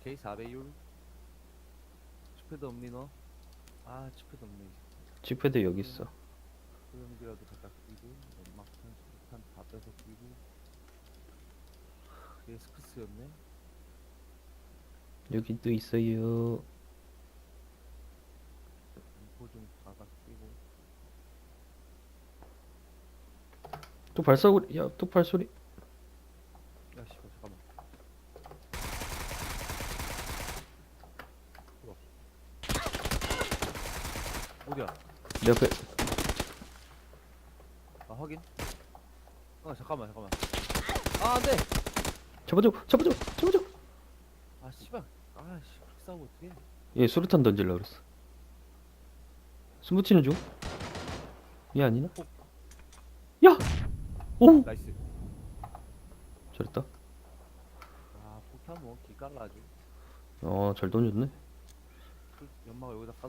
오케이 4배율 치패드 없니 너? 아 치패드 없네 칙패드 여기 있어. 소형기라도 갖다 끼고 연막탄 수탄 다 빼서 끼고 그게 스크스였네 여기도 있어요. 인포 좀 다가 끼고 또 발사고리. 야, 또 발소리. 야 씨발 잠깐만 뭐야 어디야 내 앞에. 아 확인 아 잠깐만 잠깐만 아 안돼 잡아줘, 잡아줘, 잡아줘. 아 씨발 아씨 그렇게 싸우고 어떡해 얘 수류탄 던질라 그랬어. 스무치는 중. 얘 아니나? 야! 오! 나이스 잘했다. 아 폭탄 뭐 기깔나지 어, 잘 던졌네. 연막을 여기다 까